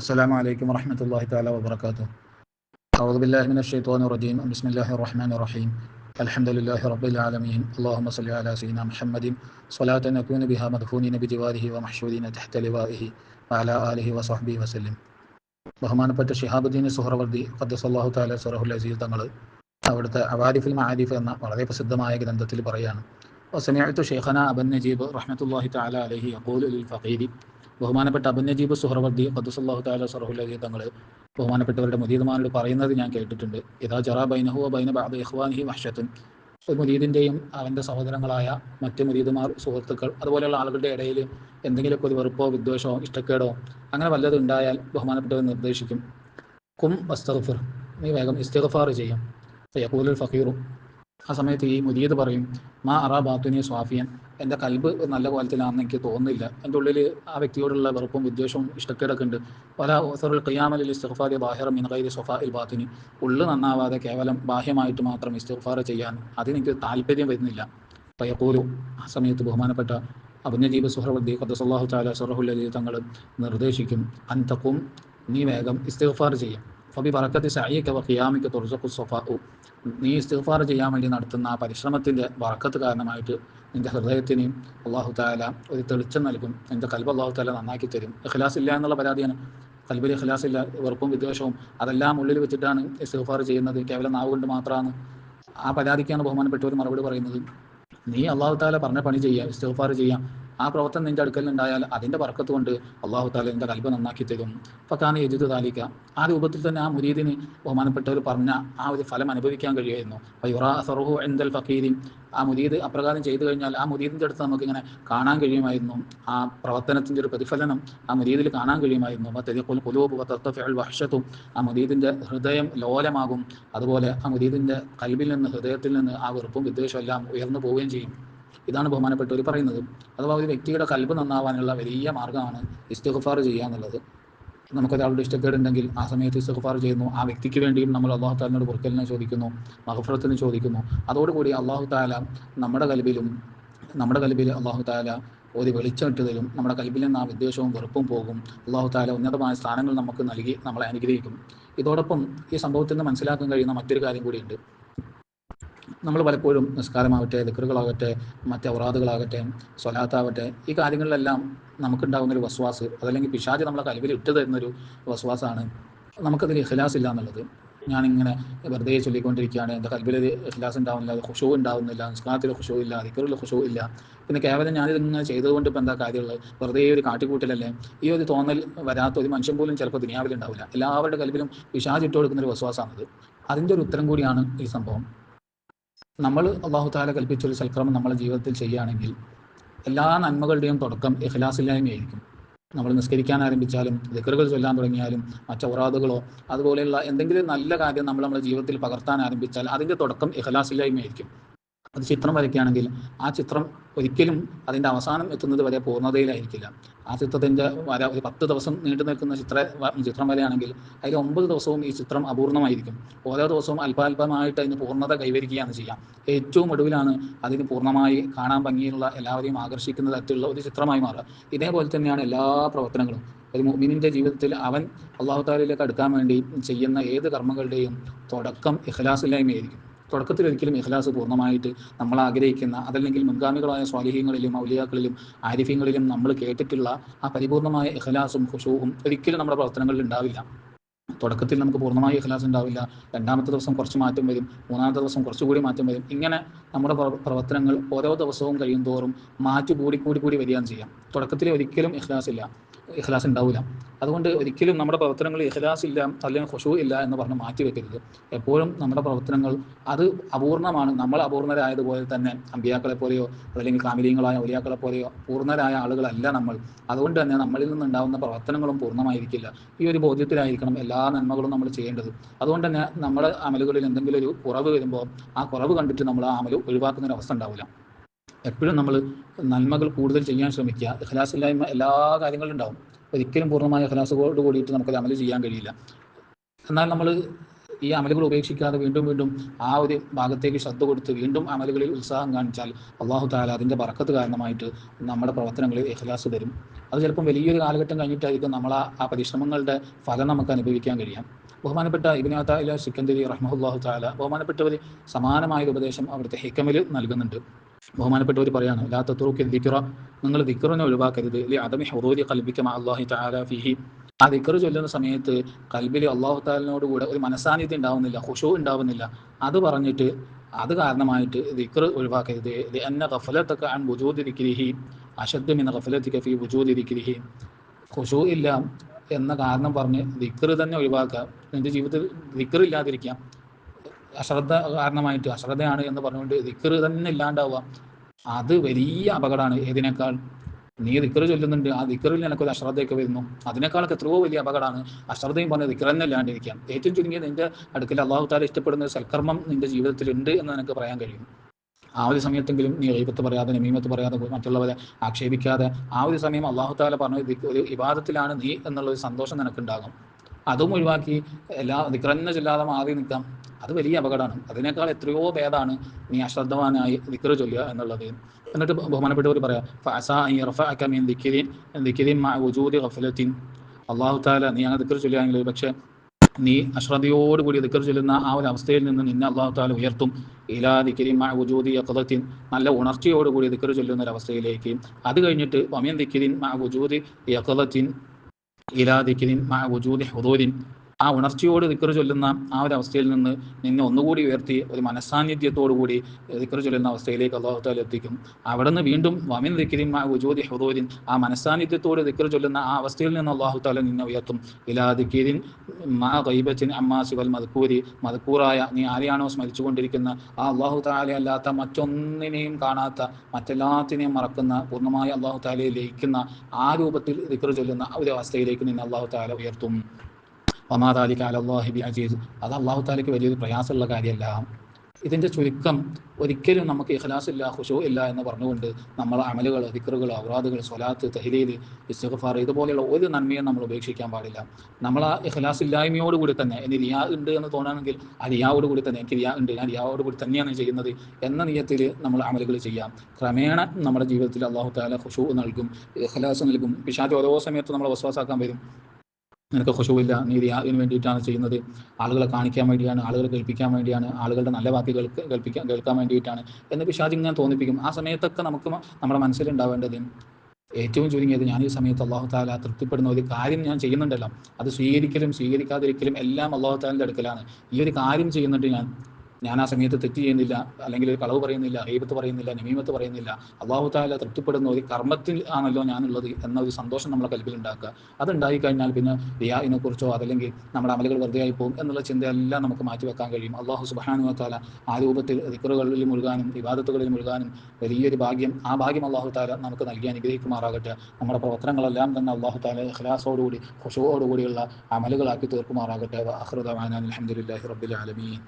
السلام عليكم ورحمة الله تعالى وبركاته أعوذ بالله من الشيطان الرجيم بسم الله الرحمن الرحيم الحمد لله رب العالمين اللهم صل على سيدنا محمد صلاة نكون بها مدفونين بجواره ومحشورين تحت لوائه وعلى آله وصحبه وسلم ബഹുമാനപ്പെട്ട ഷിഹാബുദ്ദീൻ സുഹറവർദി ഖദ്ദസല്ലാഹു താല സുറഹുൽ അസീൽ തങ്ങൾ അവിടുത്തെ അവാരിഫുൽ മഹാരിഫ് എന്ന വളരെ പ്രസിദ്ധമായ ഗ്രന്ഥത്തിൽ പറയാണ് വസമിഅത്തു ഷെയ്ഖന അബൻ നജീബ് റഹ്മത്തുല്ലാഹി തആല അലൈഹി യഖൂലു ലിൽ ഫഖീരി ബഹുമാനപ്പെട്ട അഭിനജീബ് സുഹറവർദ്ദി സുഹറവർദി താല അസീൽ തങ്ങൾ ബഹുമാനപ്പെട്ടവരുടെ മുദീദമാനോട് പറയുന്നത് ഞാൻ കേട്ടിട്ടുണ്ട്. ഇതാ ജറാ ബൈനഹു ബൈന ബഅദ് ഇഖ്വാനിഹി വഹ്ഷത്തുൻ. ഒരു മുരീദിന്റെയും അവന്റെ സഹോദരങ്ങളായ മറ്റ് മുരീദുമാർ സുഹൃത്തുക്കൾ അതുപോലെയുള്ള ആളുകളുടെ ഇടയിൽ എന്തെങ്കിലുമൊക്കെ ഒരു വെറുപ്പോ വിദ്വേഷമോ ഇഷ്ടക്കേടോ അങ്ങനെ വല്ലതും ഉണ്ടായാൽ ബഹുമാനപ്പെട്ടവർ നിർദ്ദേശിക്കും. കും വസ്തഗ്ഫിർ. നീ വേഗം ഇസ്തിഗ്ഫാർ ചെയ്യും. യഖൂലുൽ ഫഖീറു. ആ സമയത്ത് ഈ മുരീദ് പറയും മാ അറാ ബാത്തുനി സ്വാഫിയൻ. എന്റെ കൽബ് നല്ല കോലത്തിലാണെന്ന് എനിക്ക് തോന്നുന്നില്ല. എന്റെ ഉള്ളിൽ ആ വ്യക്തിയോടുള്ള വെറുപ്പും വിദ്വേഷവും ഇഷ്ടക്കേടൊക്കെ ഉണ്ട്. പല ഓസറുൽ ഖിയാമലിൽ ഇസ്തിഗ്ഫാരി ബാഹിറ മിൻ ഗൈരി സൊഫാഇൽ ബാത്തിനി. ഉള്ളു നന്നാവാതെ കേവലം ബാഹ്യമായിട്ട് മാത്രം ഇസ്തിഗ്ഫാർ ചെയ്യാൻ അതിനെനിക്ക് താല്പര്യം വരുന്നില്ല. പയ്യപ്പോലും ആ സമയത്ത് ബഹുമാനപ്പെട്ട അഭിനജീബ് സുഹറബദ്ദി ഖദ്ദസല്ലാഹു താല സുറഹുല്ലി തങ്ങൾ നിർദ്ദേശിക്കും അന്തക്കും നീ വേഗം ഇസ്തിഗ്ഫാർ ചെയ്യും. ഫബി ബറക്കത്ത് സായിക്ക ഖിയാമിക്ക തുറസഖു സൊഫാഉ നീ ഇസ്തിഗ്ഫാർ ചെയ്യാൻ വേണ്ടി നടത്തുന്ന ആ പരിശ്രമത്തിന്റെ ബറക്കത്ത് കാരണമായിട്ട് നിന്റെ ഹൃദയത്തിന് അള്ളാഹു താല ഒരു തെളിച്ചം നൽകും. നിന്റെ കൽബ് അള്ളാഹു താല നന്നാക്കി തരും. ഇഖ്ലാസ് ഇല്ല എന്നുള്ള പരാതിയാണ്. കൽബിൽ ഇഖ്ലാസ് ഇല്ല വെറുപ്പും വിദ്വേഷവും അതെല്ലാം ഉള്ളിൽ വെച്ചിട്ടാണ് ഇസ്തിഗ്ഫാർ ചെയ്യുന്നത്. കേവലം നാവ് കൊണ്ട് മാത്രമാണ്. ആ പരാതിക്കാണ് ബഹുമാനപ്പെട്ടവർ മറുപടി പറയുന്നത്. നീ അള്ളാഹു താല പറഞ്ഞ പണി ചെയ്യുക ഇസ്തിഗ്ഫാർ ചെയ്യാം. ആ പ്രവർത്തനം നിന്റെ അടുക്കൽ ഉണ്ടായാൽ അതിന്റെ വർക്കത്ത് കൊണ്ട് അള്ളാഹു താല നിന്റെ കൽബ് നന്നാക്കി തരും. ഫക്കാന യജുദ് താലിക്ക ആ രൂപത്തിൽ തന്നെ ആ മുരീദിന് ബഹുമാനപ്പെട്ടവർ പറഞ്ഞ ആ ഒരു ഫലം അനുഭവിക്കാൻ കഴിയുമായിരുന്നു. ഫൈറാഹു എന്തൽ ഫക്കീരി ആ മുരീദ് അപ്രകാരം ചെയ്തു കഴിഞ്ഞാൽ ആ മുരീദിന്റെ അടുത്ത് നമുക്ക് ഇങ്ങനെ കാണാൻ കഴിയുമായിരുന്നു. ആ പ്രവർത്തനത്തിന്റെ ഒരു പ്രതിഫലനം ആ മുരീദിൽ കാണാൻ കഴിയുമായിരുന്നു. കുലൂബ് വഹഷത്തും. ആ മുരീദിന്റെ ഹൃദയം ലോലമാകും. അതുപോലെ ആ മുരീദിന്റെ കൽബിൽ നിന്ന് ഹൃദയത്തിൽ നിന്ന് ആ വെറുപ്പും വിദ്വേഷവും എല്ലാം ഉയർന്നു പോവുകയും ചെയ്യും. ഇതാണ് ബഹുമാനപ്പെട്ടവർ പറയുന്നത്. അഥവാ ഒരു വ്യക്തിയുടെ കൽബ് നന്നാവാനുള്ള വലിയ മാർഗമാണ് ഇസ്തിഗ്ഫാർ ചെയ്യുക എന്നുള്ളത്. നമുക്കൊരാളുടെ ഇഷ്ടക്കേടുണ്ടെങ്കിൽ ആ സമയത്ത് ഇസ്തിഗ്ഫാർ ചെയ്യുന്നു. ആ വ്യക്തിക്ക് വേണ്ടിയും നമ്മൾ അള്ളാഹു താലിനോട് പുറക്കലിനെ ചോദിക്കുന്നു മഹഫറത്തിന് ചോദിക്കുന്നു. അതോടുകൂടി അള്ളാഹു താല നമ്മുടെ കൽബിലും നമ്മുടെ കൽബിൽ അള്ളാഹു താല ഒരു വെളിച്ചം ഇട്ടതിലും നമ്മുടെ കൽബിൽ നിന്ന് ആ വിദ്വേഷവും വെറുപ്പും പോകും. അള്ളാഹു താല ഉന്നതമായ സ്ഥാനങ്ങൾ നമുക്ക് നൽകി നമ്മളെ അനുഗ്രഹിക്കും. ഇതോടൊപ്പം ഈ സംഭവത്തിൽ നിന്ന് മനസ്സിലാക്കാൻ കഴിയുന്ന മറ്റൊരു കാര്യം കൂടിയുണ്ട്. നമ്മൾ പലപ്പോഴും നിസ്കാരമാവട്ടെ ദിക്കറുകളാകട്ടെ മറ്റ് ഔറാദുകളാകട്ടെ സ്വലാത്താവട്ടെ ഈ കാര്യങ്ങളിലെല്ലാം നമുക്കുണ്ടാകുന്ന ഒരു വസ്വാസ് അതല്ലെങ്കിൽ പിശാജ് നമ്മളെ കലവിൽ ഇട്ട് തരുന്നൊരു വസ്വാസാണ് നമുക്കതിൽ ഇഖ്ലാസ് ഇല്ല എന്നുള്ളത്. ഞാനിങ്ങനെ വെറുതെ ചൊല്ലിക്കൊണ്ടിരിക്കുകയാണ്. എന്റെ കൽബിൽ ഇഖ്ലാസ് ഉണ്ടാവുന്നില്ല ഖുഷൂ ഉണ്ടാവുന്നില്ല നിസ്കാരത്തിൽ ഖുഷൂ ഇല്ല ദിക്കറിൽ ഖുഷൂ ഇല്ല. പിന്നെ കേവലം ഞാനിതിങ്ങനെ ചെയ്തുകൊണ്ട് ഇപ്പം എന്താ കാര്യമുള്ളത്? വെറുതെ ഒരു കാട്ടിക്കൂട്ടലല്ലേ? ഈ ഒരു തോന്നൽ വരാത്ത ഒരു മനുഷ്യൻ പോലും ചിലപ്പോൾ ദുനിയാവിലുണ്ടാവില്ല എല്ലാവരുടെ കൽബിലും ഇട്ട് കൊടുക്കുന്ന ഒരു വസ്വാസാണത്. അതിന്റെ ഒരു ഉത്തരം കൂടിയാണ് ഈ സംഭവം. നമ്മൾ അള്ളാഹു താല കൽപ്പിച്ച ഒരു സൽക്രമം നമ്മളെ ജീവിതത്തിൽ ചെയ്യുകയാണെങ്കിൽ എല്ലാ നന്മകളുടെയും തുടക്കം ഇഖ്ലാസില്ലായ്മയായിരിക്കും. നമ്മൾ നിസ്കരിക്കാൻ ആരംഭിച്ചാലും ദിക്കറുകൾ ചൊല്ലാൻ തുടങ്ങിയാലും മറ്റു ഔറാദുകളോ അതുപോലെയുള്ള എന്തെങ്കിലും നല്ല കാര്യം നമ്മൾ നമ്മുടെ ജീവിതത്തിൽ പകർത്താൻ ആരംഭിച്ചാൽ അതിന്റെ തുടക്കം ഇഖ്ലാസില്ലായ്മയായിരിക്കും. അത് ചിത്രം വരയ്ക്കുകയാണെങ്കിൽ ആ ചിത്രം ഒരിക്കലും അതിന്റെ അവസാനം എത്തുന്നത് വരെ പൂർണതയിലായിരിക്കില്ല. ആ ചിത്രത്തിന്റെ വര ഒരു പത്ത് ദിവസം നീണ്ടു നിൽക്കുന്ന ചിത്ര ചിത്രം വരെയാണെങ്കിൽ അതിൽ ഒമ്പത് ദിവസവും ഈ ചിത്രം അപൂർണമായിരിക്കും. ഓരോ ദിവസവും അല്പാൽപമായിട്ട് അതിന് പൂർണത കൈവരിക്കുകയാണ് ചെയ്യാം ഏറ്റവും ഒടുവിലാണ് അതിന് പൂർണമായി കാണാൻ ഭംഗിയുള്ള എല്ലാവരെയും ആകർഷിക്കുന്ന തരത്തിലുള്ള ഒരു ചിത്രമായി മാറുക. ഇതേപോലെ തന്നെയാണ് എല്ലാ പ്രവർത്തനങ്ങളും. ഒരു മുഅ്മിനിന്റെ ജീവിതത്തിൽ അവൻ അള്ളാഹു താലയിലേക്ക് അടുക്കാൻ വേണ്ടി ചെയ്യുന്ന ഏത് കർമ്മങ്ങളുടെയും തുടക്കം ഇഖ്ലാസില്ലായ്മയായിരിക്കും. തുടക്കത്തിൽ ഒരിക്കലും ഇഖ്ലാസ് പൂർണമായിട്ട് നമ്മൾ ആഗ്രഹിക്കുന്ന അതല്ലെങ്കിൽ മുൻഗാമികളായ സ്വാലിഹ്യങ്ങളിലും ഔലിയാക്കളിലും ആരിഫ്യങ്ങളിലും നമ്മൾ കേട്ടിട്ടുള്ള ആ പരിപൂർണമായ ഇഖ്ലാസും ഹുഷൂവും ഒരിക്കലും നമ്മുടെ പ്രവർത്തനങ്ങളിൽ ഉണ്ടാവില്ല. തുടക്കത്തിൽ നമുക്ക് പൂർണമായി ഇഖ്ലാസ് ഉണ്ടാവില്ല. രണ്ടാമത്തെ ദിവസം കുറച്ച് മാറ്റം വരും. മൂന്നാമത്തെ ദിവസം കുറച്ചുകൂടി മാറ്റം വരും. ഇങ്ങനെ നമ്മുടെ പ്രവർത്തനങ്ങൾ ഓരോ ദിവസവും കഴിയും തോറും മാറ്റി കൂടി കൂടി കൂടി വരികയാണ് ചെയ്യാം. തുടക്കത്തിൽ ഒരിക്കലും ഇഖ്ലാസ് ഇല്ല. ഇഖ്ലാസ് ഉണ്ടാവില്ല അതുകൊണ്ട് ഒരിക്കലും നമ്മുടെ പ്രവർത്തനങ്ങൾ ഇഖ്ലാസ് ഇല്ല അല്ലെങ്കിൽ ഖുഷു ഇല്ല എന്ന് പറഞ്ഞ് മാറ്റി വെക്കരുത്. എപ്പോഴും നമ്മുടെ പ്രവർത്തനങ്ങൾ അത് അപൂർണമാണ്. നമ്മൾ അപൂർണരായതുപോലെ തന്നെ അമ്പിയാക്കളെ പോലെയോ അല്ലെങ്കിൽ കാമിലീങ്ങളായ ഒലിയാക്കളെ പോലെയോ പൂർണരായ ആളുകളല്ല നമ്മൾ. അതുകൊണ്ട് തന്നെ നമ്മളിൽ നിന്നുണ്ടാകുന്ന പ്രവർത്തനങ്ങളും പൂർണമായിരിക്കില്ല. ഈ ഒരു ബോധ്യത്തിലായിരിക്കണം എല്ലാ നന്മകളും നമ്മൾ ചെയ്യേണ്ടത്. അതുകൊണ്ട് തന്നെ നമ്മുടെ അമലുകളിൽ എന്തെങ്കിലും ഒരു കുറവ് വരുമ്പോൾ ആ കുറവ് കണ്ടിട്ട് നമ്മൾ ആ അമൽ ഒഴിവാക്കുന്ന ഒരു അവസ്ഥ ഉണ്ടാവില്ല. എപ്പോഴും നമ്മൾ നന്മകൾ കൂടുതൽ ചെയ്യാൻ ശ്രമിക്കുക. ഖലാസില്ലായ്മ എല്ലാ കാര്യങ്ങളും ഉണ്ടാവും. ഒരിക്കലും പൂർണമായ ഖലാസോട് കൂടിയിട്ട് നമുക്കത് അമൽ ചെയ്യാൻ കഴിയില്ല. എന്നാൽ നമ്മൾ ഈ അമലുകൾ ഉപേക്ഷിക്കാതെ വീണ്ടും വീണ്ടും ആ ഒരു ഭാഗത്തേക്ക് ശ്രദ്ധ കൊടുത്ത് വീണ്ടും അമലുകളിൽ ഉത്സാഹം കാണിച്ചാൽ അള്ളാഹു താല അതിന്റെ പറക്കത്ത് കാരണമായിട്ട് നമ്മുടെ പ്രവർത്തനങ്ങളിൽ ഇഖ്ലാസ് തരും. അത് ചിലപ്പം വലിയൊരു കാലഘട്ടം കഴിഞ്ഞിട്ടായിരിക്കും നമ്മൾ ആ പരിശ്രമങ്ങളുടെ ഫലം നമുക്ക് അനുഭവിക്കാൻ കഴിയാം. ബഹുമാനപ്പെട്ട ഇബിനാത്ത ഇല സിക്കന്ദരി റഹ്മുല്ലാഹു താല ബഹുമാനപ്പെട്ടവർ സമാനമായ ഉപദേശം അവിടുത്തെ ഹിക്കമിൽ നൽകുന്നുണ്ട്. ബഹുമാനപ്പെട്ടവർ പറയാണ് ലാ തത്തുറുക്ക് ദിക്റ നിങ്ങൾ ദിക്റിനെ ഒഴിവാക്കരുത്. അല്ലെ അതമി ഹുറൂരി കൽബിക്ക അള്ളാഹി ഫിഹി. ആ ദിക്റ് ചൊല്ലുന്ന സമയത്ത് കൽബിൽ അള്ളാഹു താലിനോട് കൂടെ ഒരു മനസാന്നിധ്യം ഉണ്ടാവുന്നില്ല ഹുഷു ഉണ്ടാവുന്നില്ല. അത് പറഞ്ഞിട്ട് അത് കാരണമായിട്ട് ദിക്ർ ഒഴിവാക്കരുത്. എന്ന കഫലത്തൊക്കെ അൻ ബുജൂതിരിക്കിരിഹി അശദ്ദം എന്ന ഗഫലത്തിക്ക് ഫി ബുജൂതിരിക്കിരിഹി ഹുഷു ഇല്ല എന്ന കാരണം പറഞ്ഞ് ദിക്ർ തന്നെ ഒഴിവാക്കുക. എന്റെ ജീവിതത്തിൽ ദിക്ർ ഇല്ലാതിരിക്കാം. അശ്രദ്ധ കാരണമായിട്ട് അശ്രദ്ധയാണ് എന്ന് പറഞ്ഞുകൊണ്ട് ദിക്ർ തന്നെ ഇല്ലാണ്ടാവുക. അത് വലിയ അപകടമാണ്. ഏതിനേക്കാൾ നീ ദിക്കറ് ചൊല്ലുന്നുണ്ട് ആ ദിക്കറിൽ നിനക്കൊരു അശ്രദ്ധയൊക്കെ വരുന്നു. അതിനേക്കാളൊക്കെ എത്രയോ വലിയ അപകടമാണ്. അശ്രദ്ധയും പറഞ്ഞ ദിക്കർ തന്നെ ഇല്ലാണ്ടിരിക്കാം ഏറ്റവും ചുരുങ്ങിയത് നിന്റെ അടുക്കൽ അള്ളാഹു താല ഇഷ്ടപ്പെടുന്ന സൽക്കർമ്മം നിന്റെ ജീവിതത്തിൽ ഉണ്ട് എന്ന് നിനക്ക് പറയാൻ കഴിയും. ആ ഒരു സമയത്തെങ്കിലും നീ റീബത്ത് പറയാതെ നമീമത്ത് പറയാതെ മറ്റുള്ളവരെ ആക്ഷേപിക്കാതെ ആ ഒരു സമയം അള്ളാഹു താല പറഞ്ഞ ഒരു വിവാദത്തിലാണ് നീ എന്നുള്ള ഒരു സന്തോഷം നിനക്കുണ്ടാകും. അതും ഒഴിവാക്കി എല്ലാ ദിക്റന്നെ ചൊല്ലാതെ മാറി നിൽക്കാം. അത് വലിയ അപകടമാണ്. അതിനേക്കാൾ എത്രയോ ഭേദമാണ് നീ അശ്രദ്ധവാനായി ദിക്ർ ചൊല്ലുക എന്നുള്ളത്. എന്നിട്ട് ബഹുമാനപ്പെട്ടവർ പറയാം അള്ളാഹു താല നീ അങ്ങനെ ദിക്ർ ചൊല്ലുകയാണെങ്കിൽ പക്ഷേ നീ അശ്രദ്ധയോടുകൂടി ദിക്കർ ചൊല്ലുന്ന ആ ഒരു അവസ്ഥയിൽ നിന്ന് നിന്നെ അള്ളാഹു താല ഉയർത്തും. ഇലാ ദിക്കരി വുജൂദി അക്കതത്തിൻ നല്ല ഉണർച്ചയോടുകൂടി ദിക്കർ ചൊല്ലുന്ന ഒരു അവസ്ഥയിലേക്ക്. അത് കഴിഞ്ഞിട്ട് വമിയൻ ദിക്കരി മാ വുജൂദി യക്കതത്തിൻ ഇലാ ദിക്കിരിൻ മാ വുജൂദി ഹുദൂരിൻ ആ ഉണർച്ചയോട് ദിക്കർ ചൊല്ലുന്ന ആ ഒരു അവസ്ഥയിൽ നിന്ന് നിന്നെ ഒന്നുകൂടി ഉയർത്തി ഒരു മനസ്സാന്നിധ്യത്തോടു കൂടി ദിക്കർ ചൊല്ലുന്ന അവസ്ഥയിലേക്ക് അള്ളാഹുത്താല എത്തിക്കും. അവിടെ നിന്ന് വീണ്ടും വമിൻ ദിക്കരിൻ ആ ഉജോദി ഹുദൂരിൻ. ആ മനസ്സാന്നിധ്യത്തോട് ദിക്കർ ചൊല്ലുന്ന ആ അവസ്ഥയിൽ നിന്ന് അള്ളാഹുത്താല നിന്നെ ഉയർത്തും. ഇലാ ദിക്കീരിൻ മാ കൈബച്ചിൻ അമ്മാ സിവൽ മധുക്കൂരി മധുക്കൂറായ നീ ആരെയാണോ സ്മരിച്ചുകൊണ്ടിരിക്കുന്ന ആ അള്ളാഹു താല അല്ലാത്ത മറ്റൊന്നിനെയും കാണാത്ത മറ്റെല്ലാത്തിനെയും മറക്കുന്ന പൂർണമായി അള്ളാഹു താലയെ ലയിക്കുന്ന ആ രൂപത്തിൽ ദിക്കർ ചൊല്ലുന്ന ഒരു അവസ്ഥയിലേക്ക് നിന്നെ അള്ളാഹു താല ഉയർത്തും. വമാതാലിക്ക് അലല്ലാഹി ബി അജീസ് അത് അള്ളാഹു താലിക്ക് വലിയൊരു പ്രയാസമുള്ള കാര്യമല്ല. ഇതിന്റെ ചുരുക്കം ഒരിക്കലും നമുക്ക് ഇഖ്ലാസ് ഇല്ല ഹുഷോ ഇല്ല എന്ന് പറഞ്ഞുകൊണ്ട് നമ്മൾ അമലുകൾ ദിക്കറുകൾ അവറാദുകൾ സ്വലാത്ത് തഹലീൽ ഇസ്തഫാർ ഇതുപോലെയുള്ള ഒരു നന്മയും നമ്മൾ ഉപേക്ഷിക്കാൻ പാടില്ല. നമ്മൾ ആ ഇഖ്ലാസ് ഇല്ലായ്മയോടുകൂടി തന്നെ ഇനി റിയാ ഉണ്ട് എന്ന് തോന്നുകയാണെങ്കിൽ ആ റിയാവോട് കൂടി തന്നെ എനിക്ക് റിയാ ഉണ്ട് ഞാൻ റിയാവോട് കൂടി തന്നെയാണ് ചെയ്യുന്നത് എന്ന നിയത്തിൽ നമ്മൾ അമലുകൾ ചെയ്യാം. ക്രമേണ നമ്മുടെ ജീവിതത്തിൽ അള്ളാഹു താല ഹുഷു നൽകും ഇഖ്ലാസ് നൽകും. പിശാജ് ഓരോ സമയത്തും നമ്മൾ വസ്വാസാക്കാൻ വരും. നിനക്ക് ഖുശുവില്ല. നീ റിയാവിന് വേണ്ടിയിട്ടാണ് ചെയ്യുന്നത്. ആളുകളെ കാണിക്കാൻ വേണ്ടിയാണ് ആളുകളെ കേൾപ്പിക്കാൻ വേണ്ടിയാണ് ആളുകളുടെ നല്ല വാക്ക് കേൾപ്പിക്കാൻ കേൾക്കാൻ വേണ്ടിയിട്ടാണ് എന്ന് പിശാജ് ഇങ്ങനെ തോന്നിപ്പിക്കും. ആ സമയത്തൊക്കെ നമുക്ക് നമ്മുടെ മനസ്സിലുണ്ടാവേണ്ടത് ഏറ്റവും ചുരുങ്ങിയത് ഞാൻ ഈ സമയത്ത് അള്ളാഹു താല തൃപ്തിപ്പെടുന്ന ഒരു കാര്യം ഞാൻ ചെയ്യുന്നുണ്ടല്ലോ. അത് സ്വീകരിക്കലും സ്വീകരിക്കാതിരിക്കലും എല്ലാം അള്ളാഹു താലിന്റെ അടുക്കലാണ്. ഈ ഒരു കാര്യം ചെയ്യുന്നുണ്ട് ഞാൻ. ഞാൻ ആ സമയത്ത് തെറ്റ് ചെയ്യുന്നില്ല അല്ലെങ്കിൽ കളവ് പറയുന്നില്ല ഹൈബത്ത് പറയുന്നില്ല നമീമത്ത് പറയുന്നില്ല. അള്ളാഹു താല തൃപ്തിപ്പെടുന്ന ഒരു കർമ്മത്തിൽ ആണല്ലോ ഞാനുള്ളത് എന്ന ഒരു സന്തോഷം നമ്മളെ കൽപ്പിൽ ഉണ്ടാക്കുക. അതുണ്ടായി കഴിഞ്ഞാൽ പിന്നെ റിയാഇനെ കുറിച്ചോ അതല്ലെങ്കിൽ നമ്മുടെ അമലുകൾ വെറുതെ ആയി പോകും എന്നുള്ള ചിന്തയെല്ലാം നമുക്ക് മാറ്റി വെക്കാൻ കഴിയും. അള്ളാഹു സുബാനു താല ആ രൂപത്തിൽ റിക്കറുകളിൽ മുഴുകാനും വിവാദത്തുകളിൽ മുഴുകാനും വലിയൊരു ഭാഗ്യം ആ ഭാഗ്യം അള്ളാഹു താല നമുക്ക് നൽകി അനുഗ്രഹിക്കുമാറാകട്ടെ. നമ്മുടെ പ്രവർത്തനങ്ങളെല്ലാം തന്നെ അള്ളാഹു താല ഖലാസോടുകൂടി ഖുഷുവോടുകൂടിയുള്ള അമലുകളാക്കി തീർക്കുമാറാകട്ടെ. അഹ്റുദാൻ അലഹമുല്ലാഹി റബ്ബിൽ ആലമീൻ.